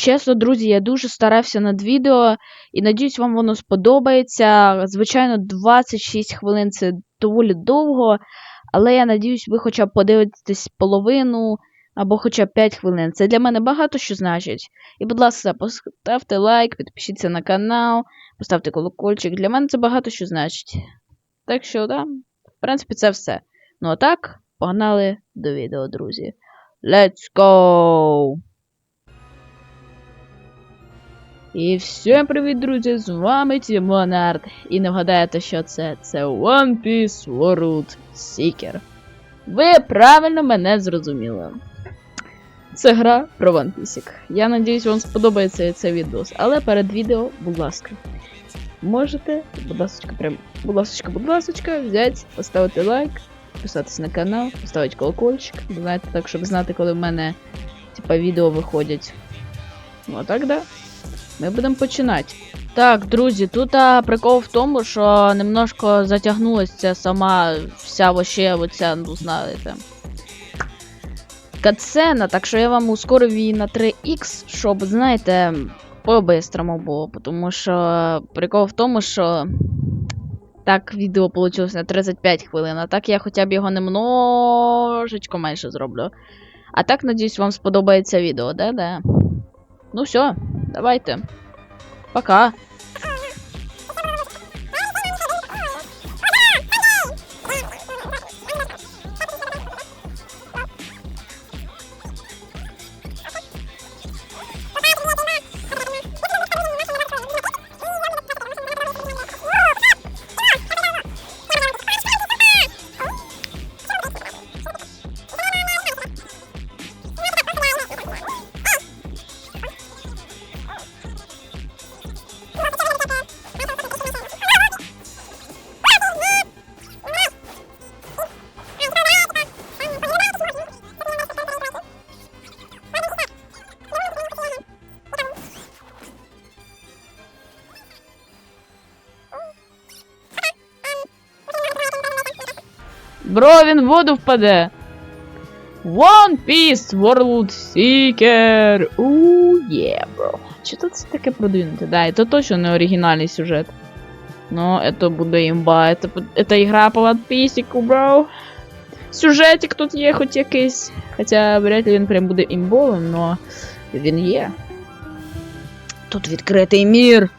чесно, друзі, я дуже старався над відео і надіюсь, вам воно сподобається. Звичайно, 26 хвилин це доволі довго, але я надіюсь, ви хоча б подивитесь половину або хоча б 5 хвилин. Це для мене багато що значить. І, будь ласка, поставте лайк, підпишіться на канал, поставте колокольчик. Для мене це багато що значить. Так що, да, в принципі, це все. Ну а так, погнали до відео, друзі. Let's go! І всім привіт, друзі! З вами Тімонард. І не вгадаєте, що це? Це One Piece World Seeker. Ви правильно мене зрозуміли. Це гра про One Piece. Я надіюсь, вам сподобається цей відео. Але перед відео, будь ласка, можете, будь ласка, прям, будь ласка, будь ласка, взяти, поставити лайк, підписатись на канал, поставити колокольчик. Знаєте, так, щоб знати, коли в мене типа відео виходять. Ну а так, да. Ми будемо починати. Так, друзі, тут а, прикол в тому, що немножко затягнулася сама вся вообще оця, ну знаєте. Катсцена, так що я вам ускорив її на 3х, щоб, знаєте, по-бистрому було. Тому що прикол в тому, що так відео вийшло на 35 хвилин, а так я хоча б його немножечко менше зроблю. А так, надіюсь, вам сподобається відео, да-да? Ну все, давайте. Пока. Бро, він в воду впаде. One Piece World Seeker. Ууу, є, бро. Чи тут це таке продвинуте? Да, це точно не оригінальний сюжет. Ну, это буде імба. Это, это ігра по One Piece, бро. Сюжетик тут є хоч якийсь. Хоча вряд ли він прям буде імбовим, но він є. Тут відкритий мір.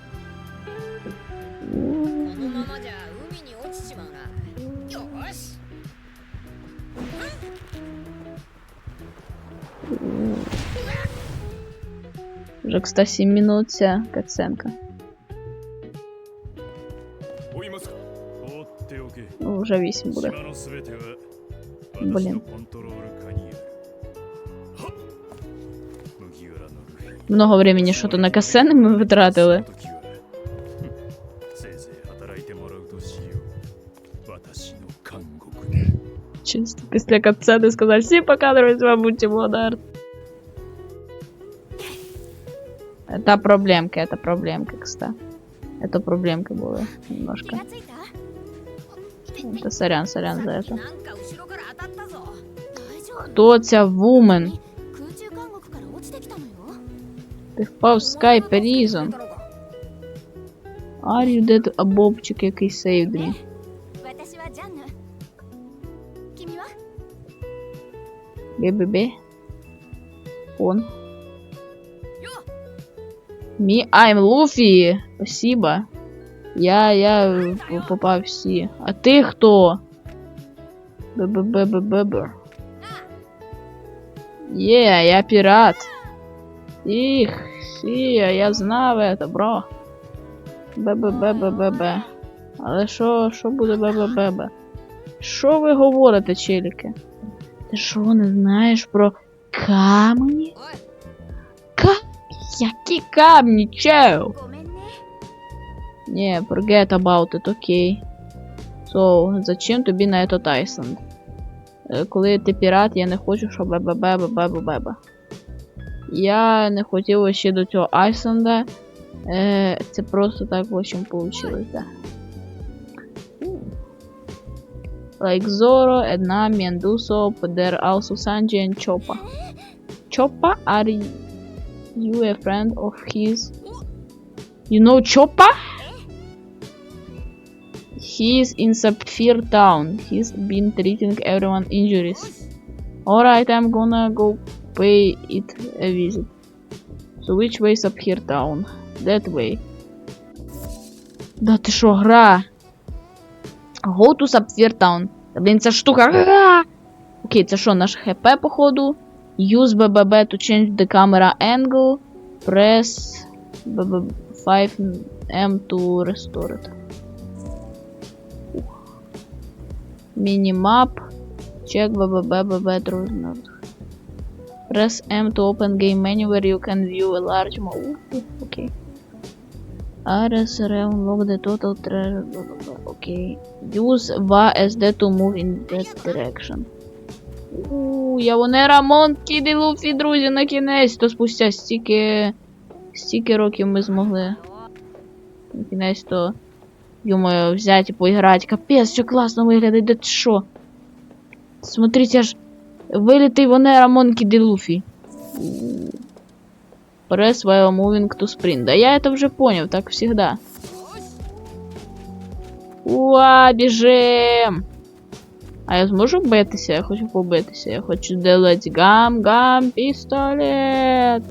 Уже, кстати, минуте катсценка. Уже 8 буде. Блін. Много времени что-то на касцени ми витратили. Чисто після катсцени сказав, всі пока, друзі, будьте благодарні. Та проблемка, это проблемка, кстати. Это проблемка была немножко. Это сорян, сорян за это. Кто тебя, вумен? Ты впав в Sky Prison. Are you dead? А бобчик який saved me. Бе-бе-бе. Он. Ми, I'm Luffy. Спасибо. Я, я п- попав всі. А ти хто? Бе-бе-бе-бе-бе. Є, я пірат. Їх, сі, я знав это, бро. Бе-бе-бе-бе-бе-бе. Але що, що буде бе-бе-бе-бе? Що ви говорите, челіки? Ти що не знаєш про камені? Які камні, чел? Не, forget about it, окей. So, зачем тобі на это Тайсон? Е, коли ти пірат, я не хочу, щоб бе-бе-бе-бе-бе-бе-бе. Я не хотів ще до цього Айсленда. Це просто так, в общем, получилось. Like Zoro, Ednami, and Duso, but they're also Sanji and Chopa. Choppa are You a friend of his. You know Choppa? He's in Sapphire Town. He's been treating everyone injuries. Alright, I'm gonna go pay it a visit. So which way Sapphire Town? That way. Да ти що, гра? Go to Sapphire Town. Та блін, ця штука. Гра! Окей, це що, наш ХП, походу? Use BBB to change the camera angle. Press BB 5M to restore it. Minimap. Check BBB BB Drugnut. Press M to open game menu where you can view a large map. Okay. RSR unlock the total treasure. Okay. Use VSD to move in that direction. У, я вони Рамон Кіді Луфі, друзі, на кінець, то спустя стільки. Стільки років ми змогли. На кінець то. Думаю, взяти і поіграти. Капець, що класно виглядає, де ти що? Смотрите, аж вилітий вони Рамон Кіді Луфі. Press while moving to sprint. Да я это уже понял, так всегда. Уа, біжим! А я зможу битися? Я хочу побитися. Я хочу делать гам-гам пістолет.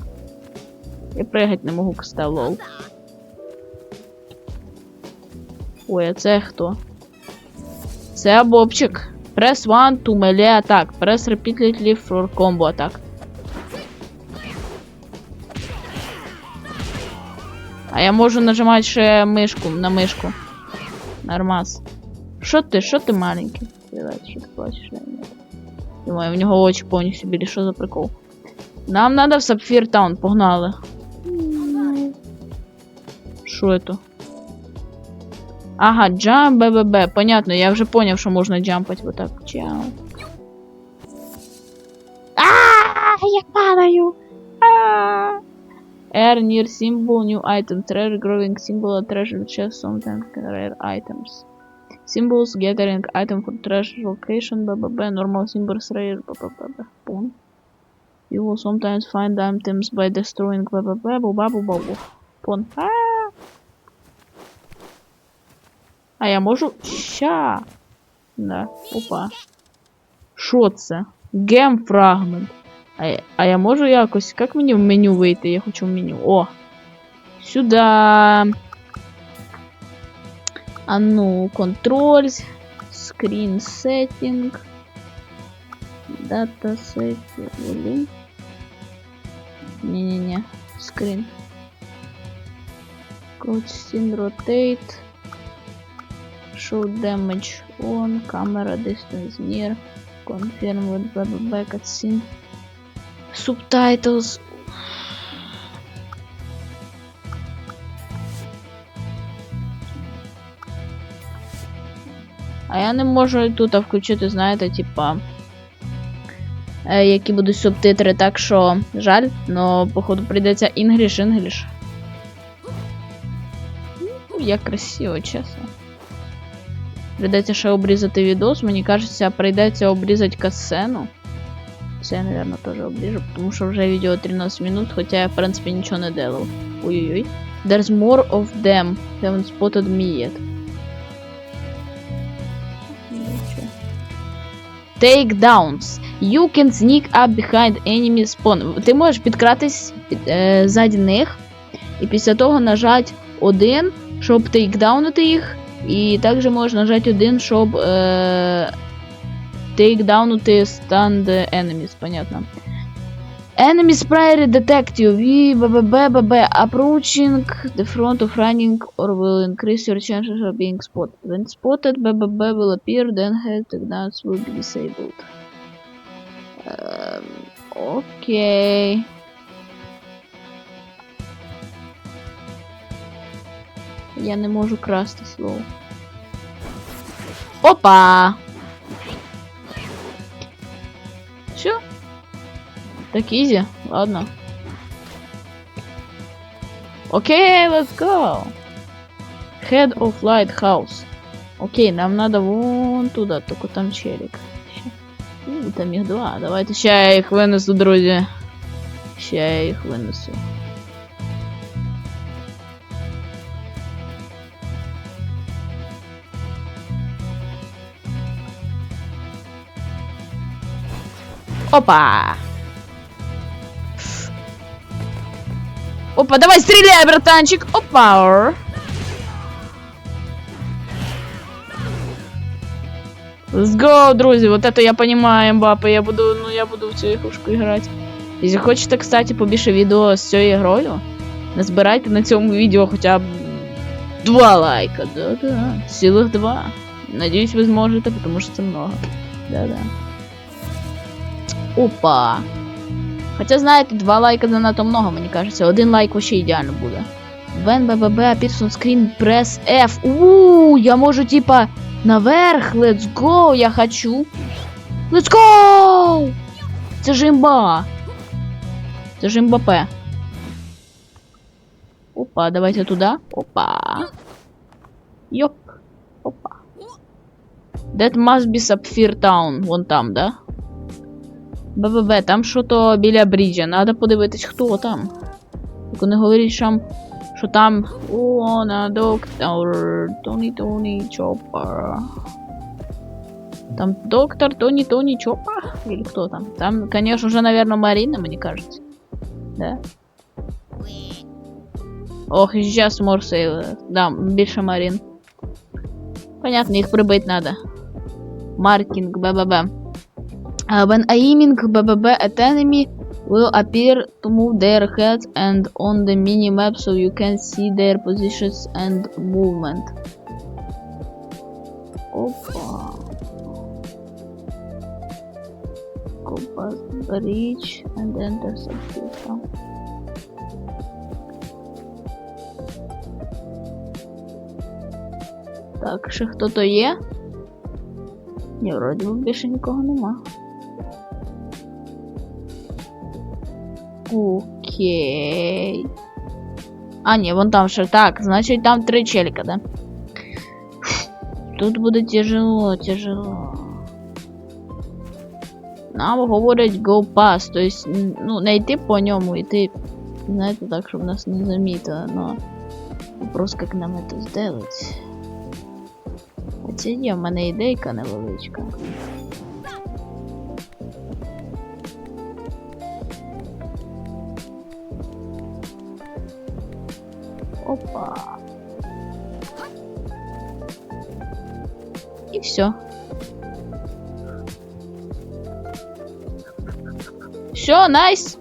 Я пригать не можу коста лол. Ой, а це хто? Це Бобчик. Press 1 to melee attack. Press repeatedly for combo attack. А я можу нажимати ще мишку на мишку. Нормас. Що ти? Що ти маленький? Привет, що ти плачеш? Не- Думаю, в нього очі повністю білі, що за прикол? Нам надо в Сапфір Таун, погнали. Що це? Ага, джамп БББ. Понятно, я вже поняв, що можна джампати вот так. Чао. А, я падаю. А. R near symbol, new item, treasure growing symbol, treasure chest, sometimes rare items. Symbols, gathering item for treasure location, blah blah blah, normal symbols, rare, blah blah blah blah, boom. You will sometimes find items by destroying blah blah blah, blah blah blah blah. Пон. А! А я можу. Ща. Да. Опа. Що це? Гем фрагмент. А, я- а я можу якось. Як мені в меню вийти? Я хочу в меню. О! Сюда. А ну, контроль. Screen setting. Data setting. Не-не-не. Screen. Code scene rotate. Show damage on. Camera distance near. Confirm with blah blah blah cutscene. Subtitles. А я не можу тут включити, знаєте, типа. Е, які будуть субтитри, так що жаль, но походу прийдеться English. Ну, як красиво, чесно. Прийдеться ще обрізати відос, мені кажеться, прийдеться обрізати касцену. Це я, наверное, теж обріжу, тому що вже відео 13 минут, хоча я, в принципі, нічого не делав. Ой-ой-ой. There's more of them. Haven't spotted me yet. Takedowns. You can sneak up behind enemy spawn. Ти можеш підкратись під, е, ззаді них, і після того нажати один, щоб тейкдаунити їх, і також можеш нажати один, щоб е, тейкдаунити stand enemies, понятно. Enemies priority detective. We BBB approaching the front of running or will increase your chances of being spotted. When spotted, BBB will appear, then head takedowns will be disabled. Ем, Окей. Я не можу красти слово. Опа! Все? Так ізі? Ладно. Окей, let's go! Head of Lighthouse. Окей, нам надо вон туда, только там челик. Ща. Ну, там їх два. Давайте ще я їх винесу, друзі. Ще я їх винесу. Опа! Опа, давай стреляй, братанчик! Опа! Let's go, друзі, вот это я понимаю, Мбаппе, я буду, ну я буду в цю ігрушку грати. Якщо хочете, кстати, побільше відео з цією грою, назбирайте на цьому відео хоча б два лайка, да-да, цілих два. Надіюсь, ви зможете, тому що це много. Да-да. Опа. Хоча, знаєте, два лайка занадто много, мені кажеться. Один лайк вообще ідеально буде. Вен БББ, Screen, Press F. Ууу, я можу типа наверх, let's go, я хочу. Let's go! Це ж імба. Це ж імбапе. Опа, давайте туди. Опа. Йоп. Опа. That must be Sapphire Town. Вон там, да? БББ, там що-то біля бріджа. Надо подивитись, хто там. Тільки не говоріть, що, що там. О, на доктор. Тоні Тоні Чоппер. Там доктор Тони Тони Чоппер? Или кто там? Там, конечно же, наверное, Марина, мне кажется. Да? Ох, сейчас Морсейл. Да, більше Марин. Понятно, их прибыть надо. Маркинг, БББ. Uh, when aiming BBB at enemy will appear to move their heads and on the mini-map so you can see their positions and movement. Опа. Go past bridge and enter subscription. Так, ще хто-то є? Ні, вроді більше нікого нема. Окей. А, ні, вон там ще. Так, значить там три челіка, да? Тут буде тяжело, тяжело. Нам говорять go pass, то есть, ну, не йти по ньому, йти, знаєте, так, щоб нас не замітили, но вопрос, як нам це сделать. Хоча є в мене ідейка невеличка. Опа. І все. Все, найс.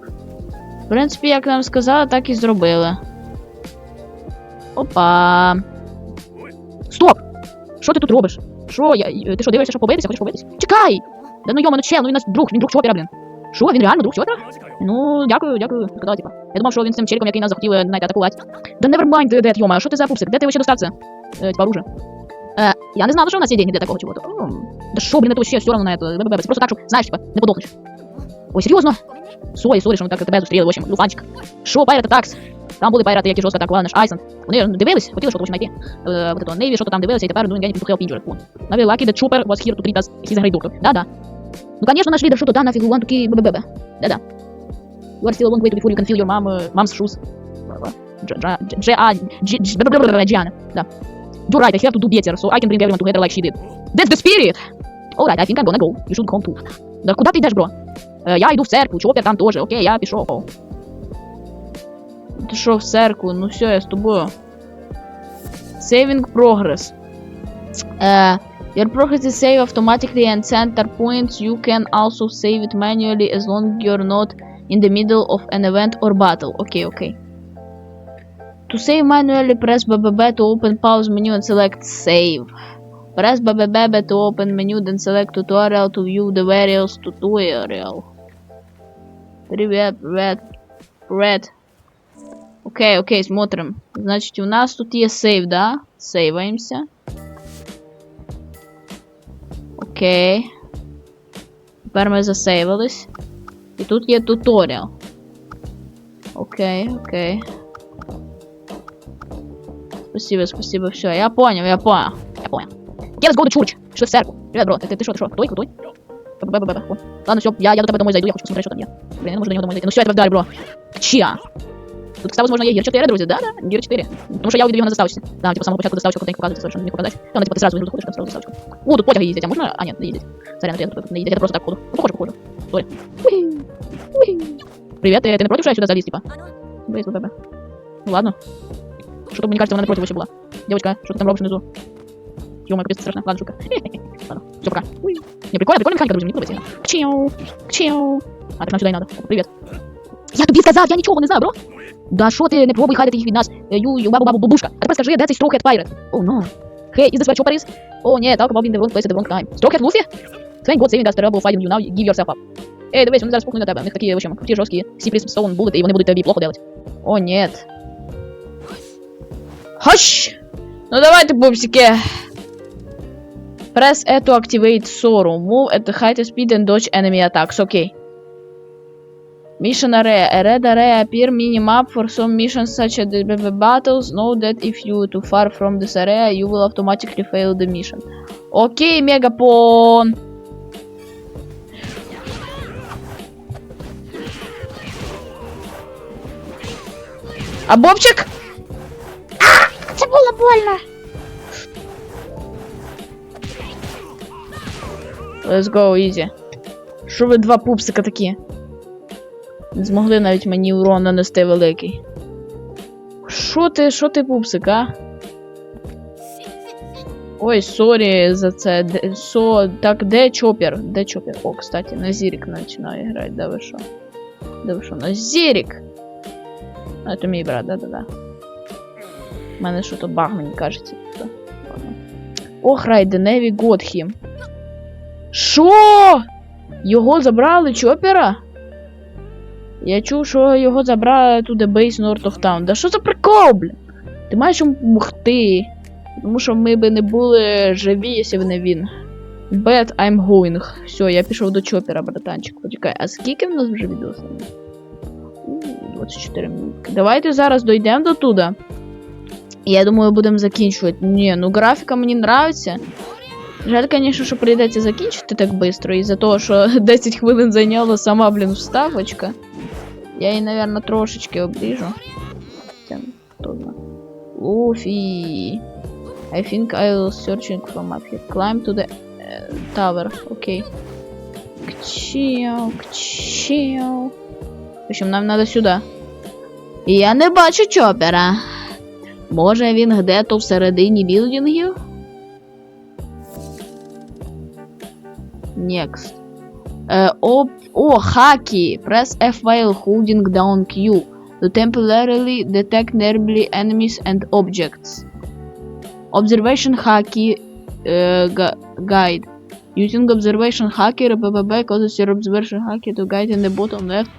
В принципі, як нам сказали, так і зробили. Опа. Стоп! Що ти тут робиш? Що я? Ти що дивишся, щоб побитися? Хочеш побитися? Чекай! Да ну йома, ну чел, ну він нас друг, він друг чопера, блін. Що, він реально друг чопера? Ну, дякую, дякую. Типу, Сказала, типа. Я думав, що він з цим челіком, який нас захотіли, е, знаєте, атакувати. Да nevermind, дед, йома, що ти за пупсик? Де ти вообще достався? Э, е, типа оружие. Э, я не знала, что у нас есть деньги для такого чего-то. Ну, да шо, блин, это вообще все равно на это. Б -б -б -б. Просто так, что, знаешь, типа, не подохнешь. Ой, серьезно? Сорі, сорі, що ми так тебе зустріли, в общем, ну, Луфанчик. Шо, Пайрата такс? Там були пайрати, які жорстко атакували наш Айсон. Вони ну, дивились, хотіли щось знайти. Е, вот это, Нейві, що там дивилися, і тепер Дунгені підухав Пінджер. Наві Лакі, де Чупер, was here to treat us, he's a great doctor. Да-да. Ну, конечно, нашли, да что-то, да, нафиг, one, two, бе-бе-бе. Да-да. You are still a long way before you can feel your mom, uh, mom's shoes. Gianna. Да. You're right, I have to do better, so I can bring everyone together like she did. That's the spirit! Alright, I think I'm gonna go. You should come too. Да куда ты идешь, бро? Е, я йду в церкву, чопер там теж, окей, я пішов. Ти що в церкву? Ну все, я з тобою. Saving progress. Uh, your progress is saved automatically and center points. You can also save it manually as long as you're not in the middle of an event or battle. Okay, okay. To save manually, press BBB to open pause menu and select save. Press BBB to open menu, then select tutorial to view the various tutorial. Привет, привет, привет. Окей, окей, смотрим. Значить, у нас тут є сейв, да? Сейваємося. Окей. Тепер ми засейвились. І тут є туторіал. Окей, окей. Спасибо, спасибо, все. Я понял, я понял. Я понял. Окей, let's go to church. Что в церковь? Привет, бро. Ты, ты, ты что, ты что? Крутой, крутой? Б-б-б-б. Ладно, все, я, я до тебе домой зайду, я хочу посмотреть, что там є. Блін, я не можу до нього домовитися. Ну все, я тебе вдарю, бро. Чия? Тут, кстати, возможно, є гір 4, друзі, да, да? Гір 4. Тому що я увидел його на заставочці. Да, типу, з самого початку заставочку контент показується, совершенно не показати. Там, типу, ти сразу заходиш, там сразу заставочку. О, тут потяги їздять, а можна? А, ні, не їздять. Сорян, я тут не їздять, я просто так ходу. Ну, похоже, походу. Сорі. Уі, уі. Привет, ты, ты не против, что я сюда залез, типа? Блин, ББ. Ну ладно. Что-то, мне кажется, она напротив вообще была. Девочка, что ты там робишь внизу? Ё-моё, капец, страшно. Ладно, шутка. Ладно, все, пока. Уи. Не, прикольно, прикольно механика, друзі, мені подобається. Кчіу, кчіу. А, так нам сюди і надо. Привіт. Я тобі сказав, я нічого не знаю, бро. Да що ти не пробуй хайлити їх від нас? Е, Ю, ю, бабу, бабу, бабушка. А тепер скажи, де цей Straw Hat Pirate? О, no. Hey, is this where Chopper is? О, ні, talk about in the wrong place at the wrong time. Straw Hat Luffy? Thank God saving us terrible fighting you now, give yourself up. Ей, дивись, вони зараз пухнуть на тебе. У них такі, в общем, круті жорсткі Сіпріс Стоун булети, і вони будуть тобі плохо делать. О, нет. Хощ! Ну давайте, пупсики. Press E to activate Soru. Move at the height speed and dodge enemy attacks. Окей. Mission area. A red area appear minimap for some missions such as the the battles. Know that if you too far from this area, you will automatically fail the mission. Окей, Мегапон. А Бобчик? А, це було больно. Let's go, easy. Що ви два пупсика такі? Не змогли навіть мені урон нанести великий. Що ти, що ти пупсик, а? Ой, сорі за це. Де, со, так, де чопер? Де чопер? О, кстати, на Зірік починаю грати, да ви що? Да ви що, на Зірік? А, це мій брат, да-да-да. У мене що то баг, мені кажеться. То. Ох, Райденеві Готхім. Що? Його забрали чопера? Я чув, що його забрали туди бейс North of Town. Да що за прикол, блін? Ти маєш йому допомогти. Тому що ми би не були живі, якщо не він. Bet I'm going. Все, я пішов до чопера, братанчик. Почекай, а скільки в нас вже відео? У, 24 минутки. Давайте зараз дійдемо до туди. Я думаю, будемо закінчувати. Ні, ну графіка мені нравиться. Жаль, звісно, що прийдеться закінчити так швидко, із-за того, що 10 хвилин зайняла сама, блін, вставочка. Я її, мабуть, трошечки обріжу. Це хто знає. I think I will searching from up here. Climb to the uh, tower. Окей. Кчіо, кчіо. В общем, нам надо сюди. Я не бачу чопера. Може він где-то всередині білдингів? Next. О, oh, hacky! Press F while holding down Q to temporarily detect nearby enemies and objects. Observation Haki uh, gu guide. Using observation hacker BBB causes your observation hacker to guide in the bottom left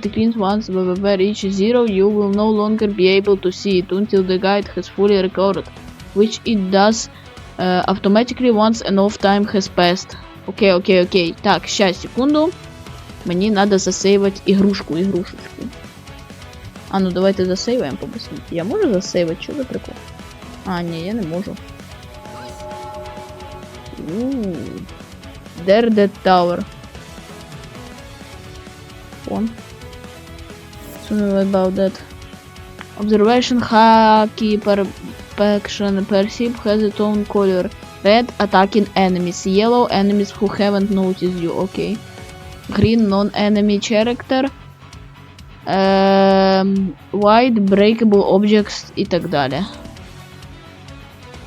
declines once BBB reaches zero you will no longer be able to see it until the guide has fully recovered, which it does uh, automatically once enough time has passed. Окей, окей, окей. Так, щас, секунду. Мені надо засейвати ігрушку, ігрушечку. А ну давайте засейваємо побыстрее. Я можу засейвати? Що за прикол? А, ні, я не можу. There the tower. On. Something about that. Observation Haki Perfection Perceive has its own color. Red attacking enemies. Yellow enemies who haven't noticed you. Okay. Green non-enemy character. Ем, white breakable objects і так далі.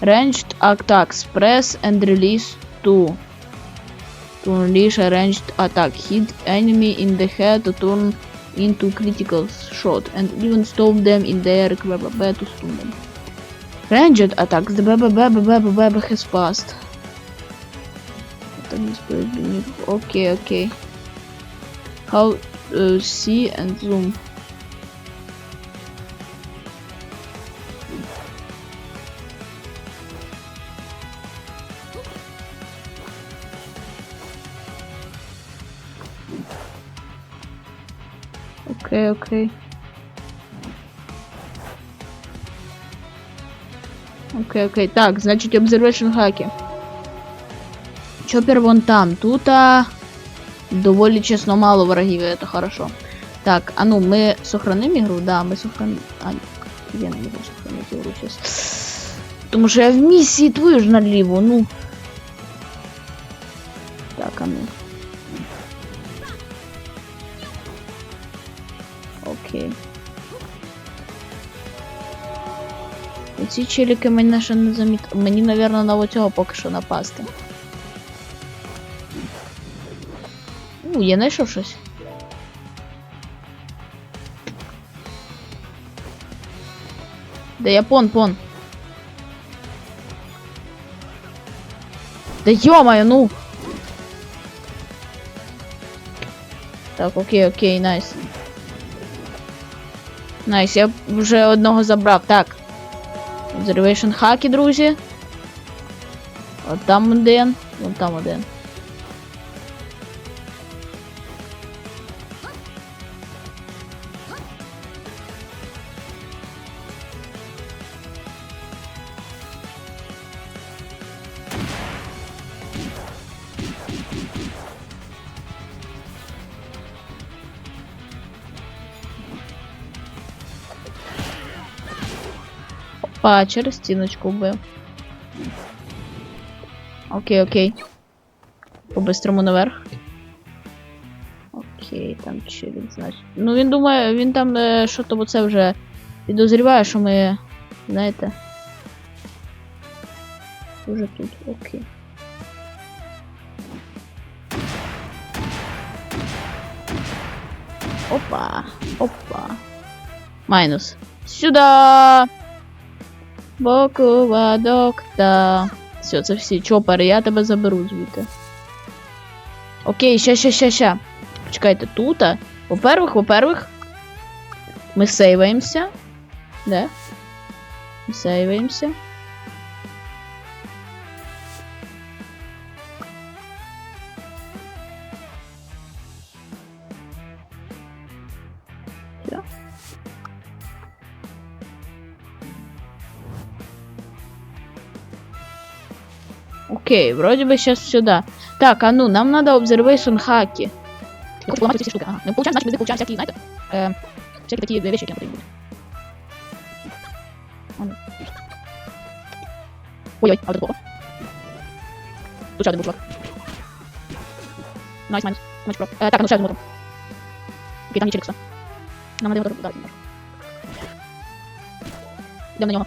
Ranged attacks. Press and release 2. To unleash a ranged attack. Hit enemy in the head to turn into critical shot and even stop them in the air BBB to stun them. Ranged attacks. The BBB BBB has passed. Attack displayed beneath. Okay, okay. How uh, see and zoom. Окей, окей. Окей, окей. Так, значить, observation хаки. Чопер вон там. Тут а, доволі чесно мало ворогів, це хорошо. Так, а ну, ми сохраним ігру? Да, ми сохраним. А, я не можу сохранити ігру зараз. Тому що я в місії твою ж наліво, ну. Так, а ну. Ці челіки мене ще не заміт. Мені, напевно, на оцього поки що напасти. У, я знайшов щось. Да я пон, пон. Да ё ну! Так, окей, окей, найс. Найс, я вже одного забрав. Так. Observation хаки, друзі. От там один. от там один. Опа, через стіночку вбив. Окей, окей. По-бистрому наверх. Окей, там челік, значить. Ну він думає, він там е, що то це вже підозріває, що ми. Знаєте. Уже тут, окей. Опа, опа. Майнус. Сюда! Бокова докта. Все, це всі чопери, я тебе заберу звідти. Окей, ща, ща, ща, ща. Почекайте, тут. Во-первых, во-первых, ми сейваємося. Ми сейваємося. Окей, вроде бы сейчас сюда. Так, а ну, нам надо observation хаки. Я хочу поломать эти штуки. Ага. Мы получаем, значит, мы получаем всякие, знаете, э, всякие такие вещи, которые потребуют. А ну. Ой-ой, а вот это плохо. Тут еще один был чувак. Найс, майнус. Матч про. Э, так, а ну, еще один вот он. Окей, там не челикса. Нам надо его ударить немножко. Идем на него.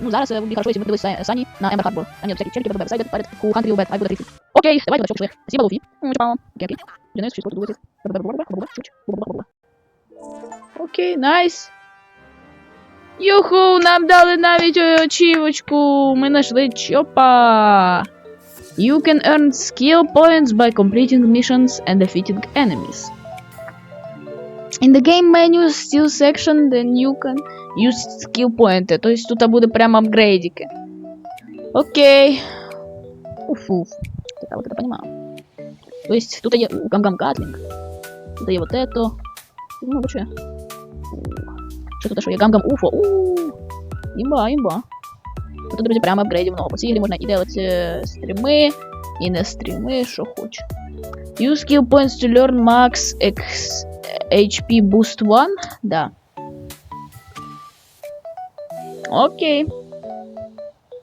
Ну зараз е, буде хорошо, якщо ми дивилися Сані на Ember Harbor. Там є всякі ББ, сайдед, перед, who hunt you bad, I would. Окей, давай, що пішли. Спасибо, Луфі. М, чпао. Окей, окей. Денис, щось тут буде. Окей, найс. Юху, нам дали навіть очівочку. Ми знайшли чопа. You can earn skill points by completing missions and defeating enemies. In the game menu skill section, then you can use skill point. То есть тут буде прямо апгрейдики. Окей. Уф-уф. Так, вот это понимаю. То есть тут є гам-гам гатлинг. Тут є вот это. Ну, вообще. Що тут що є гам-гам уфо. Ууу. Імба, імба. Тут, друзі, прямо апгрейдів много. По цій грі можна і делати стріми, і не стріми, що хоче. Use skill points to learn max X HP boost 1. Да. Окей.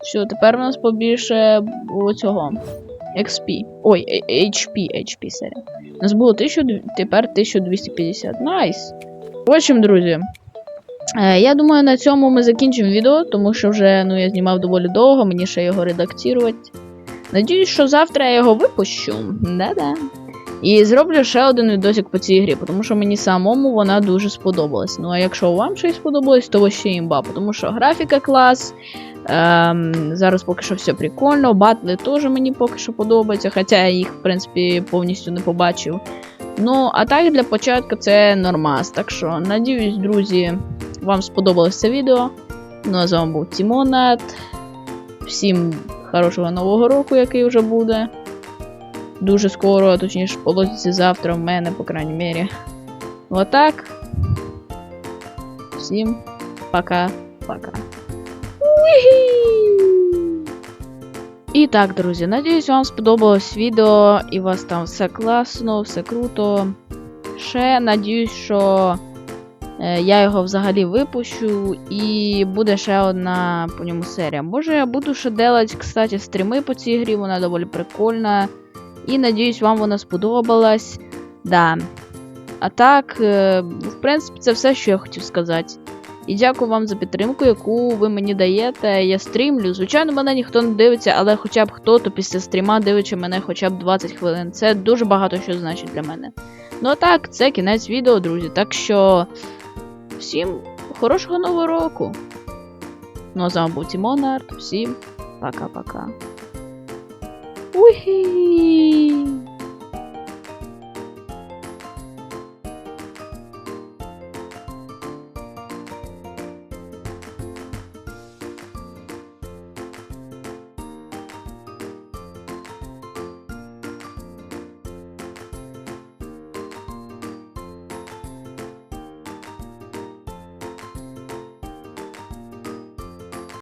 Все, тепер у нас побільше цього. XP. Ой, HP, HP серія. У нас було 1000, тепер 1250. Найс. В общем, друзі. Е, я думаю, на цьому ми закінчимо відео, тому що вже ну, я знімав доволі довго, мені ще його редактувати. Надіюсь, що завтра я його випущу. Да-да. І зроблю ще один відосик по цій грі, тому що мені самому вона дуже сподобалась. Ну а якщо вам щось сподобалось, то ще імба, тому що графіка клас. Ем, зараз поки що все прикольно. Батли теж мені поки що подобаються, хоча я їх, в принципі, повністю не побачив. Ну, а так для початку це нормас. Так що, надіюсь, друзі, вам сподобалось це відео. Ну а з вами був Тімонат. Всім хорошого нового року, який вже буде. Дуже скоро, а точніше, полоситься завтра в мене, по крайній мірі. Отак. Всім пока-пока. І так, друзі, надіюсь, вам сподобалось відео і у вас там все класно, все круто. Ще надіюсь, що е, я його взагалі випущу, і буде ще одна по ньому серія. Може, я буду ще делать, кстати, стріми по цій грі, вона доволі прикольна. І надіюсь, вам вона сподобалась. Да. А так, е, в принципі, це все, що я хотів сказати. І дякую вам за підтримку, яку ви мені даєте. Я стрімлю. Звичайно, мене ніхто не дивиться, але хоча б хто-то після стріма дивиться мене хоча б 20 хвилин. Це дуже багато що значить для мене. Ну а так, це кінець відео, друзі. Так що всім хорошого нового року. Ну а з вами був Тімонард. Всім пока-пока. Whee!